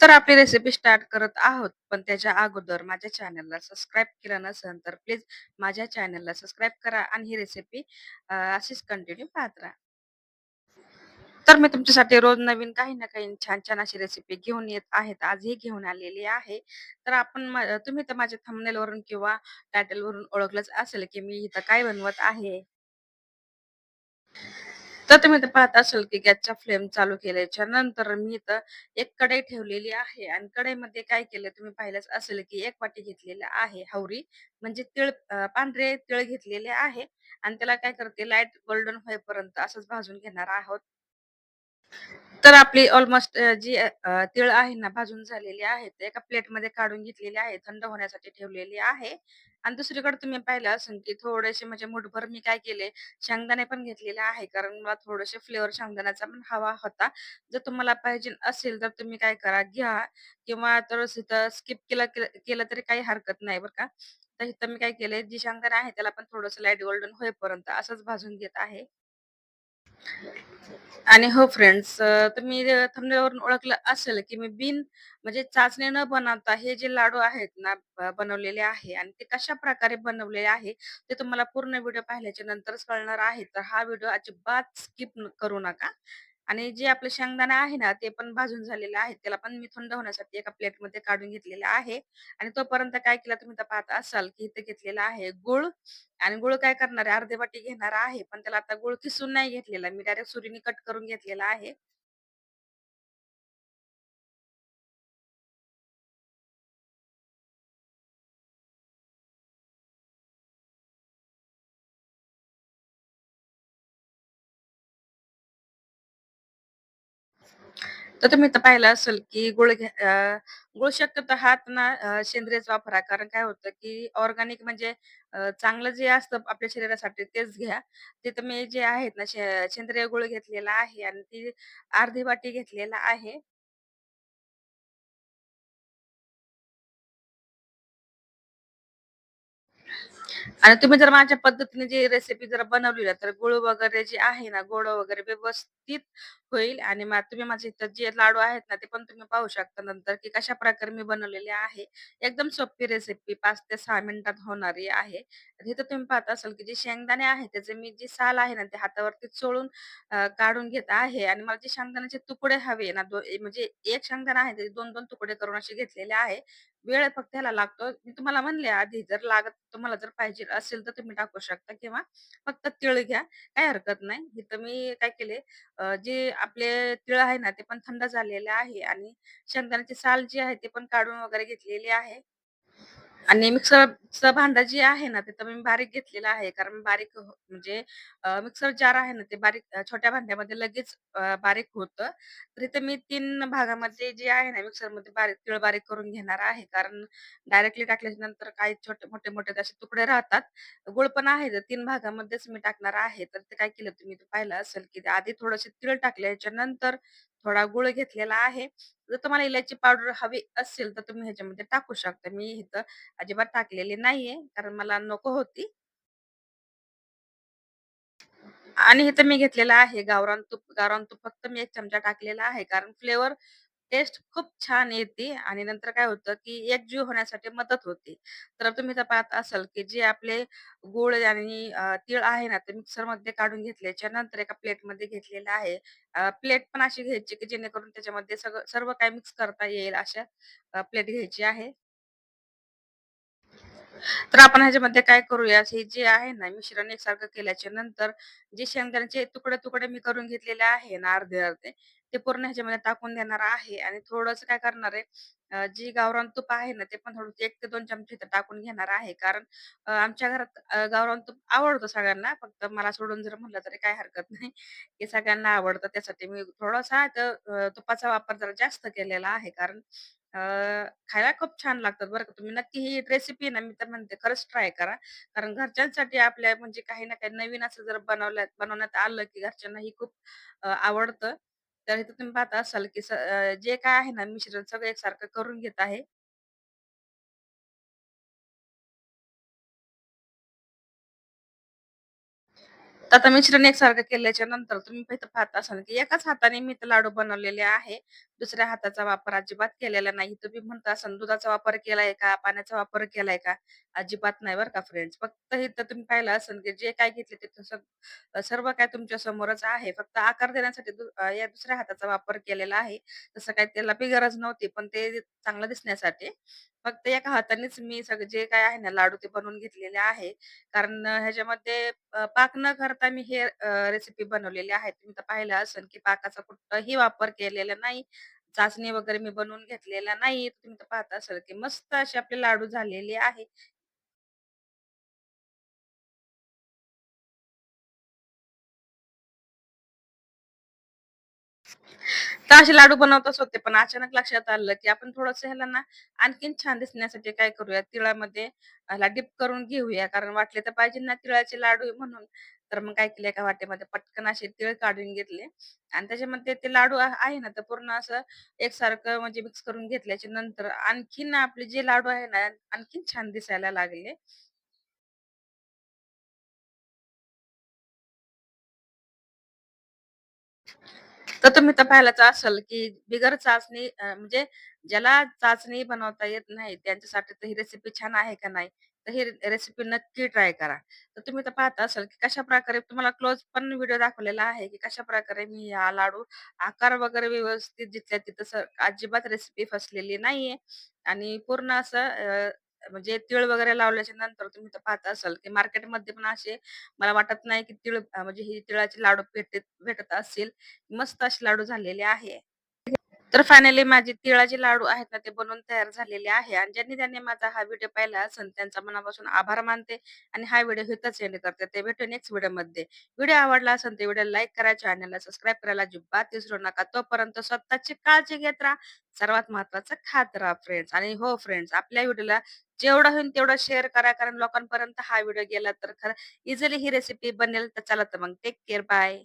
तर आपली recipe start करत आहोत. पण त्याच्या अगोदर माझ्या चॅनलला सबस्क्राईब केलं नसेल तर प्लीज माझ्या चॅनलला सबस्क्राईब करा आणि ही रेसिपी अशीच कंटिन्यू पाहत राहा. तर मी तुमच्यासाठी रोज नवीन काही ना काही छान-छान अशी रेसिपी घेऊन येत आहेत. आजही घेऊन आलेली आहे. तर आपण तुम्ही तर माझ्या थंबनेलवरून किंवा टायटलवरून ओळखलंच असेल, की मी इथं काय बनवत आहे. तर तुम्ही इथं पाहत असाल, की गॅसचा फ्लेम चालू केल्याच्यानंतर मी इथं एक कढई ठेवलेली आहे आणि कढईमध्ये काय केलं तुम्ही पाहिलंच असेल, की एक वाटी घेतलेली आहे हवरी म्हणजे तिळ पांढरे तिळ घेतलेले आहे आणि त्याला काय करते लाइट गोल्डन होईपर्यंत असंच भाजून घेणार आहोत. तर आपली ऑलमोस्ट जी अ, तीळ आहे ना भाजून झालेली आहे. ते एका प्लेटमध्ये काढून घेतलेली आहे. थंड होण्यासाठी ठेवलेली आहे. आणि दुसरीकडे तुम्ही पाहिलं असेल, की थोडेसे म्हणजे मुठभर मी काय केले, शेंगदाणे पण घेतलेले आहे. कारण मला थोडेसे फ्लेवर शेंगदाण्याचा पण हवा होता. जर तुम्हाला पाहिजे असेल तर तुम्ही काय करा घ्या किंवा तर स्किप केलं केलं केलं तरी काही हरकत नाही बरं का. तर इथं मी काय केलंय, जी शेंगदाणे आहे त्याला पण थोडंसं लाइट गोल्डन होईपर्यंत असंच भाजून घेत आहे. आणि हो फ्रेंड्स तुम्ही थंबनेलवरून ओळखलं असेल, की मी बिन म्हणजे चाचणी न बनवता हे जे लाडू आहेत ना बनवलेले आहे आणि ते कशा प्रकारे बनवलेले आहे, ते तुम्हाला पूर्ण व्हिडिओ पाहिल्याच्या नंतरच कळणार आहे. तर हा व्हिडिओ अजिबात स्किप करू नका. आणि जे आपले शेंगदाणा आहे ना, ते पण भाजून झालेले आहेत. त्याला पण मी थंड होण्यासाठी एका प्लेटमध्ये काढून घेतलेलं आहे. आणि तोपर्यंत काय केलं तुम्ही तर पाहत असाल, की इथं घेतलेला आहे गूळ आणि गूळ काय करणार आहे, अर्धे वाटी घेणार आहे. पण त्याला आता गुळ किसून नाही घेतलेला. मी डायरेक्ट सुरीने कट करून घेतलेला आहे. तर तुम्ही तर पाहिलं असेल, की गुळ घ्या अ, शक्यतो हात ना अ, सेंद्रियच वापरा. कारण काय होतं, की ऑर्गॅनिक म्हणजे अ, चांगलं जे असतं आपल्या शरीरासाठी तेच घ्या. ते तुम्ही जे आहेत ना, सेंद्रिय गुळ घेतलेला आहे आणि ती अर्धी वाटी घेतलेला आहे. आणि तुम्ही जर माझ्या पद्धतीने जी रेसिपी जर बनवली ना, तर गुळ वगैरे जे आहे ना, गोड वगैरे व्यवस्थित होईल आणि तुम्ही माझे इथं जे लाडू आहेत ना, ते पण तुम्ही पाहू शकता नंतर, की कशा प्रकारे मी बनवलेले आहे. एकदम सोपी रेसिपी पाच ते सहा मिनिटात होणारी आहे. इथं तुम्ही पाहत असाल, की जे शेंगदाणे आहे, त्याचे मी जी साल आहे ना, ते हातावरती चोळून काढून घेत आहे आणि मला जे शेंगदाण्याचे तुकडे हवे ना, म्हणजे एक शेंगदाणा आहे, ते 2-2 तुकडे करून असे घेतलेले आहे. वेळ फक्त ह्याला लागतो. मी तुम्हाला म्हणले आधी जर लागत तुम्हाला जर पाहिजे असेल तर तुम्ही टाकू शकता किंवा फक्त तीळ घ्या. काही हरकत नाही. इथं मी काय केले अ, जे आपले तीळ आहे ना, ते पण थंड झालेले आहे आणि शेंगदाण्याची साल जी आहे, ते पण काढून वगैरे घेतलेली आहे. आणि मिक्सरचं भांडं जे आहे ना, ते तर मी बारीक घेतलेलं आहे. कारण बारीक हो म्हणजे अ, मिक्सर जार आहे ना, ते बारीक अ, छोट्या भांड्यामध्ये लगेच अ, बारीक होतं. तर इथे मी तीन भागामध्ये जे आहे ना, मिक्सरमध्ये बारीक तीळ बारीक करून घेणार आहे. कारण डायरेक्टली टाकल्याच्या नंतर काही छोटे मोठे-मोठे असे तुकडे राहतात. गूळ पण आहे, तर तीन भागामध्येच मी टाकणार आहे. तर ते काय केलं तुम्ही ते पाहिलं असेल, की आधी थोडंसे तीळ टाकले, याच्यानंतर थोडा गूळ घेतलेला आहे. जर तुम्हाला इलायची पावडर हवी असेल, तर तुम्ही ह्याच्यामध्ये टाकू शकता. मी इथं अजिबात टाकलेली नाहीये, कारण मला नको होती. आणि इथं मी घेतलेलं आहे गावरान तूप. गावरान तूप फक्त मी एक चमचा टाकलेला आहे. कारण फ्लेवर टेस्ट खूप छान येते आणि नंतर काय होतं, की एकजीव होण्यासाठी मदत होते. तर तुम्ही तर पाहत असाल, की जे आपले गूळ आणि अ, तीळ आहे ना, ते मिक्सरमध्ये काढून घेतल्याच्या नंतर एका प्लेटमध्ये घेतलेलं आहे. अ, प्लेट पण अशी घ्यायची, की जेणेकरून त्याच्यामध्ये सगळं सर्व काही मिक्स करता येईल अशा अ, प्लेट घ्यायची आहे. तर आपण ह्याच्यामध्ये काय करूया, हे जे आहे ना मिश्रण एकसारखं केल्याच्यानंतर जे शेंगदाण्याचे तुकडे-तुकडे मी करून घेतलेले आहे ना अर्धे-अर्धे, ते पूर्ण ह्याच्यामध्ये टाकून देणार आहे आणि थोडंसं काय करणार आहे, जी गावरान तूप आहे ना, ते पण थोडं एक ते दोन चमचे इथं टाकून घेणार आहे. कारण आमच्या घरात गावरान तूप आवडतं सगळ्यांना, फक्त मला सोडून जर म्हणलं तरी काय हरकत नाही, हे सगळ्यांना आवडतं. त्यासाठी मी थोडासा तर तुपाचा वापर जरा जास्त केलेला आहे. कारण खायला खूप छान लागतात बरं का. तुम्ही नक्की ही रेसिपी ना मी तर म्हणते खरंच ट्राय करा. कारण घरच्यांसाठी आपल्या म्हणजे काही ना काही नवीन असं जर बनवलं बनवण्यात आलं, की घरच्यांना ही खूप आवडतं. तर इथं तुम्ही पाहत असाल, की स अ, जे काय आहे ना मिश्रण सगळं एकसारखं करून घेत आहे. तर आता मिश्रण एकसारखं केल्याच्यानंतर तुम्ही इथं पाहत असाल, की एकाच हाताने मी ते लाडू बनवलेले आहे. दुसऱ्या हाताचा वापर अजिबात केलेला नाही. तुम्ही म्हणता असं दुधाचा वापर केलाय का? पाण्याचा वापर केलाय का? अजिबात नाही बरं का फ्रेंड्स. फक्त इथं तुम्ही पाहिलं असेल, की जे काय घेतले ते सर्व काय तुमच्या समोरच आहे. फक्त आकार देण्यासाठी दु या दुसऱ्या हाताचा वापर केलेला आहे. तसं काय त्याला बी गरज नव्हती, पण ते चांगलं दिसण्यासाठी फक्त एका हातानेच मी सगळे जे काय आहे ना लाडू ते बनवून घेतलेले आहे. कारण ह्याच्यामध्ये पाक न करता मी हे रेसिपी बनवलेली आहे. तुम्ही तर पाहिलं असेल, की पाकाचा कुठलाही वापर केलेला नाही. चाचणी वगैरे मी बनवून घेतलेला नाही. तुम्ही तर पाहत असाल, की मस्त असे आपले लाडू झालेले आहे. तर असे लाडू बनवतच होते. पण अचानक लक्षात आलं, की आपण थोडस ह्याला ना आणखीन छान दिसण्यासाठी काय करूया, तिळामध्ये ह्याला डिप करून घेऊया. कारण वाटले तर पाहिजे ना तिळाचे लाडू म्हणून. तर मग काय केलं एका वाटेमध्ये पटकन असे तिळ काढून घेतले आणि त्याच्यामध्ये ते लाडू आ आहे ना, तर पूर्ण असं एकसारखं म्हणजे मिक्स करून घेतल्याच्या नंतर आणखीन आपले जे लाडू आहे ना, आणखीन छान दिसायला लागले. तर तुम्ही तर पाहिलंच असेल, की बिगर चाचणी म्हणजे ज्याला चाचणी बनवता येत नाही, त्यांच्यासाठी तर ही रेसिपी छान आहे का नाही? तर ही रेसिपी नक्की ट्राय करा. तर तुम्ही तर पाहत असाल, की कशाप्रकारे तुम्हाला क्लोज पण व्हिडिओ दाखवलेला आहे, की कशाप्रकारे मी हा लाडू आकार वगैरे व्यवस्थित जिथल्या तिथं अजिबात रेसिपी फसलेली नाहीये आणि पूर्ण असं अ, म्हणजे तीळ वगैरे लावल्याच्या नंतर तुम्ही तर पाहत असाल, की मार्केटमध्ये पण असे मला वाटत नाही, की तीळ अ, म्हणजे ही तिळाचे लाडू भेटत भेटत असतील. मस्त असे लाडू झालेले आहे. तर फायनली माझे तिळाचे लाडू आहेत ना, ते बनवून तयार झालेले आहे आणि ज्यांनी त्यांनी माझा हा व्हिडिओ पाहिला असेल त्यांचा मनापासून आभार मानते आणि हा व्हिडिओ हितच एंड करते. ते भेटू नेक्स्ट व्हिडिओमध्ये. व्हिडिओ आवडला असेल तर व्हिडिओ लाईक करा, चॅनलला सबस्क्राईब करायला अजिबात विसरू नका. तोपर्यंत स्वतःची काळजी घेत राहा. सर्वात महत्वाचं खात राहा फ्रेंड्स. आणि हो फ्रेंड्स, आपल्या व्हिडिओला जेवढं होईल तेवढं शेअर करा, कारण लोकांपर्यंत हा व्हिडिओ गेला तर खरं इझिली ही रेसिपी बनेल. तर चला तर मग टेक केअर. बाय.